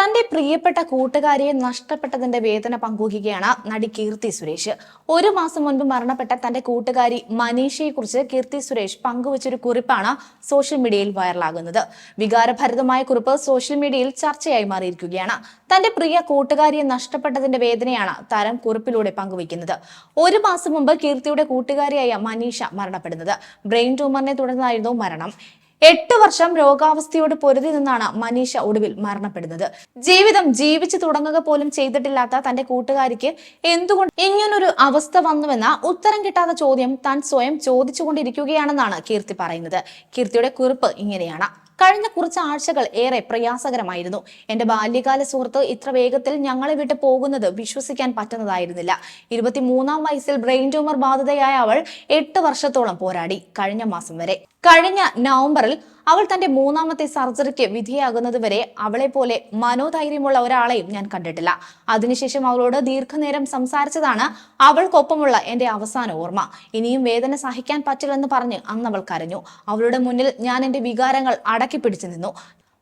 തന്റെ പ്രിയപ്പെട്ട കൂട്ടുകാരിയെ നഷ്ടപ്പെട്ടതിന്റെ വേദന പങ്കുവയ്ക്കുകയാണ് നടി കീർത്തി സുരേഷ്. ഒരു മാസം മുൻപ് മരണപ്പെട്ട തന്റെ കൂട്ടുകാരി മനീഷയെ കുറിച്ച് കീർത്തി സുരേഷ് പങ്കുവച്ചൊരു കുറിപ്പാണ് സോഷ്യൽ മീഡിയയിൽ വൈറലാകുന്നത്. വികാരഭരിതമായ കുറിപ്പ് സോഷ്യൽ മീഡിയയിൽ ചർച്ചയായി മാറിയിരിക്കുകയാണ്. തന്റെ പ്രിയ കൂട്ടുകാരിയെ നഷ്ടപ്പെട്ടതിന്റെ വേദനയാണ് താരം കുറിപ്പിലൂടെ പങ്കുവയ്ക്കുന്നത്. ഒരു മാസം മുമ്പ് കീർത്തിയുടെ കൂട്ടുകാരിയായ മനീഷ മരണപ്പെടുന്നത്. ബ്രെയിൻ ട്യൂമറിനെ തുടർന്നായിരുന്നു മരണം. എട്ട് വർഷം രോഗാവസ്ഥയോട് പൊരുതി നിന്നാണ് മനീഷ ഒടുവിൽ മരണപ്പെടുന്നത്. ജീവിതം ജീവിച്ചു തുടങ്ങുക പോലും ചെയ്തിട്ടില്ലാത്ത തന്റെ കൂട്ടുകാരിക്ക് എന്തുകൊണ്ട് ഇങ്ങനൊരു അവസ്ഥ വന്നുവെന്ന ഉത്തരം കിട്ടാത്ത ചോദ്യം താൻ സ്വയം ചോദിച്ചുകൊണ്ടിരിക്കുകയാണെന്നാണ് കീർത്തി പറയുന്നത്. കീർത്തിയുടെ കുറിപ്പ് ഇങ്ങനെയാണ്. കഴിഞ്ഞ കുറച്ച് ആഴ്ചകൾ ഏറെ പ്രയാസകരമായിരുന്നു. എന്റെ ബാല്യകാല സുഹൃത്ത് ഇത്ര വേഗത്തിൽ ഞങ്ങളെ വിട്ട് പോകുന്നത് വിശ്വസിക്കാൻ പറ്റുന്നതായിരുന്നില്ല. ഇരുപത്തിമൂന്നാം വയസ്സിൽ ബ്രെയിൻ ട്യൂമർ ബാധിതയായ അവൾ എട്ട് വർഷത്തോളം പോരാടി. കഴിഞ്ഞ മാസം വരെ. കഴിഞ്ഞ നവംബറിൽ അവൾ തന്റെ മൂന്നാമത്തെ സർജറിക്ക് വിധിയാകുന്നത് വരെ അവളെ പോലെ മനോധൈര്യമുള്ള ഒരാളെയും ഞാൻ കണ്ടിട്ടില്ല. അതിനുശേഷം അവളോട് ദീർഘനേരം സംസാരിച്ചതാണ് അവൾക്കൊപ്പമുള്ള എന്റെ അവസാന ഓർമ്മ. ഇനിയും വേദന സഹിക്കാൻ പറ്റില്ലെന്ന് പറഞ്ഞ് അന്ന് അവൾ കരഞ്ഞു. അവളുടെ മുന്നിൽ ഞാൻ എന്റെ വികാരങ്ങൾ അടക്കി പിടിച്ചു നിന്നു.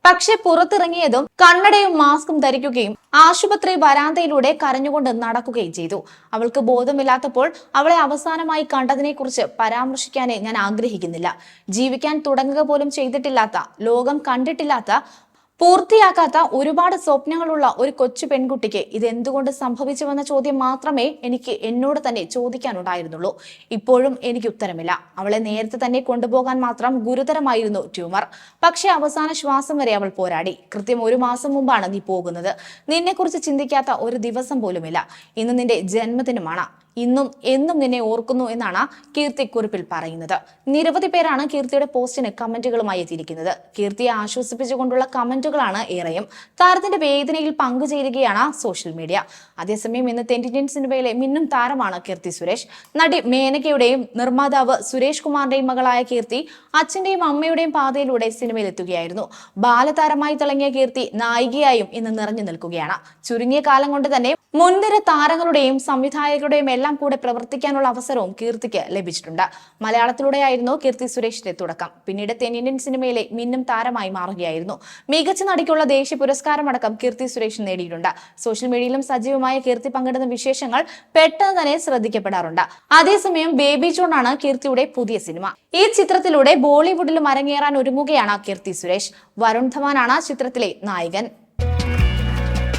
പക്ഷെ പുറത്തിറങ്ങിയതും കണ്ണടയും മാസ്കും ധരിക്കുകയും ആശുപത്രി വരാന്തയിലൂടെ കരഞ്ഞുകൊണ്ട് നടക്കുകയും ചെയ്തു. അവൾക്ക് ബോധമില്ലാത്തപ്പോൾ അവളെ അവസാനമായി കണ്ടതിനെക്കുറിച്ച് പരാമർശിക്കാനേ ഞാൻ ആഗ്രഹിക്കുന്നില്ല. ജീവിക്കാൻ തുടങ്ങുക പോലും ചെയ്തിട്ടില്ലാത്ത ലോകം കണ്ടിട്ടില്ലാത്ത പൂർത്തിയാക്കാത്ത ഒരുപാട് സ്വപ്നങ്ങളുള്ള ഒരു കൊച്ചു പെൺകുട്ടിക്ക് ഇത് എന്തുകൊണ്ട് സംഭവിച്ചുവെന്ന ചോദ്യം മാത്രമേ എനിക്ക് എന്നോട് തന്നെ ചോദിക്കാനുണ്ടായിരുന്നുള്ളൂ. ഇപ്പോഴും എനിക്ക് ഉത്തരമില്ല. അവളെ നേരത്തെ തന്നെ കൊണ്ടുപോകാൻ മാത്രം ഗുരുതരമായിരുന്നു ട്യൂമർ. പക്ഷേ അവസാന ശ്വാസം വരെ അവൾ പോരാടി. കൃത്യം ഒരു മാസം മുമ്പാണ് നീ പോകുന്നത്. നിന്നെക്കുറിച്ച് ചിന്തിക്കാത്ത ഒരു ദിവസം പോലുമില്ല. ഇന്ന് നിന്റെ ജന്മദിനമാണ്. ഇന്നും എന്നും നിന്നെ ഓർക്കുന്നു എന്നാണ് കീർത്തി കുറിപ്പിൽ പറയുന്നത്. നിരവധി പേരാണ് കീർത്തിയുടെ പോസ്റ്റിന് കമന്റുകളുമായി എത്തിയിരിക്കുന്നത്. കീർത്തിയെ ആശ്വസിപ്പിച്ചുകൊണ്ടുള്ള കമന്റുകളാണ് ഏറെയും. താരത്തിന്റെ വേദനയിൽ പങ്കുചേരുകയാണ് സോഷ്യൽ മീഡിയ. അതേസമയം ഇന്ന് തെന്റിന്ത്യൻ സിനിമയിലെ മിന്നും താരമാണ് കീർത്തി സുരേഷ്. നടി മേനകയുടെയും നിർമ്മാതാവ് സുരേഷ് കുമാറിന്റെയും മകളായ കീർത്തി അച്ഛന്റെയും അമ്മയുടെയും പാതയിലൂടെ സിനിമയിൽ എത്തുകയായിരുന്നു ബാലതാരമായി തിളങ്ങിയ കീർത്തി നായികയായും ഇന്ന് നിറഞ്ഞു നിൽക്കുകയാണ്. ചുരുങ്ങിയ കാലം കൊണ്ട് തന്നെ മുൻനിര താരങ്ങളുടെയും സംവിധായകരുടെയും എല്ലാം കൂടെ പ്രവർത്തിക്കാനുള്ള അവസരവും കീർത്തിക്ക് ലഭിച്ചിട്ടുണ്ട്. മലയാളത്തിലൂടെയായിരുന്നു കീർത്തി സുരേഷിന്റെ തുടക്കം. പിന്നീട് തെന്നിന്ത്യൻ സിനിമയിലെ മിന്നും താരമായി മാറുകയായിരുന്നു. മികച്ച നടിക്കുള്ള ദേശീയ പുരസ്കാരം അടക്കം കീർത്തി സുരേഷ് നേടിയിട്ടുണ്ട്. സോഷ്യൽ മീഡിയയിലും സജീവമായ കീർത്തി പങ്കിടുന്ന വിശേഷങ്ങൾ പെട്ടെന്ന് തന്നെ ശ്രദ്ധിക്കപ്പെടാറുണ്ട്. അതേസമയം ബേബി ജോണാണ് കീർത്തിയുടെ പുതിയ സിനിമ. ഈ ചിത്രത്തിലൂടെ ബോളിവുഡിലും അരങ്ങേറാൻ ഒരുങ്ങുകയാണ് കീർത്തി സുരേഷ്. വരുൺ ധവാനാണ് ചിത്രത്തിലെ നായകൻ.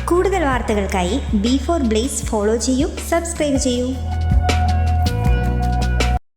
കൂടുതൽ വാർത്തകൾക്കായി ബി ഫോർ ബ്ലേസ് ഫോളോ ചെയ്യൂ സബ്സ്ക്രൈബ് ചെയ്യൂ.